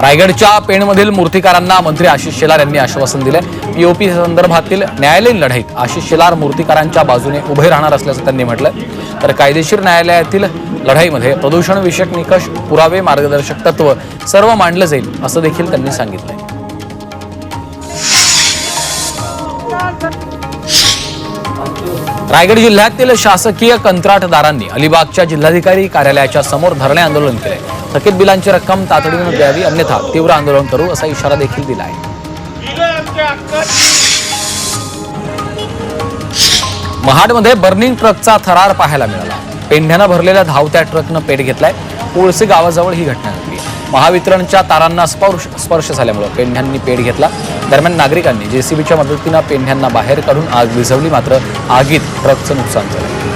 रायगडच्या पेणमधील मूर्तिकारांना मंत्री आशिष शेलार यांनी आश्वासन दिले पीओपी संदर्भातील न्यायालयीन लढाईत आशिष शेलार मूर्तिकारांच्या बाजूने उभे राहणार असल्याचं त्यांनी म्हटलं तर कायदेशीर न्यायालयातील लढाईमध्ये प्रदूषण निकष पुरावे मार्गदर्शक तत्व सर्व मांडलं जाईल असं देखील त्यांनी सांगितलंय. रायगड जिल्ह्यातील शासकीय कंत्राटदारांनी अलिबागच्या जिल्हाधिकारी कार्यालयाच्या समोर धरणे आंदोलन केले. थकीत बिलांची रक्कम तातडीनं द्यावी अन्यथा तीव्र आंदोलन करू असा इशारा देखील दिला आहे महाडमध्ये बर्निंग ट्रकचा थरार पाहायला मिळाला. पेंढ्यानं भरलेल्या धावत्या ट्रकनं पेट घेतलाय. कोळसे गावाजवळ ही घटना घडली. महावितरणच्या तारांना स्पर्श स्पर्श झाल्यामुळे पेंढ्यांनी पेट घेतला. दरम्यान नागरिकांनी जेसीबीच्या मदतीनं पेंढ्यांना बाहेर काढून आग विझवली मात्र आगीत ट्रकचं नुकसान झालं.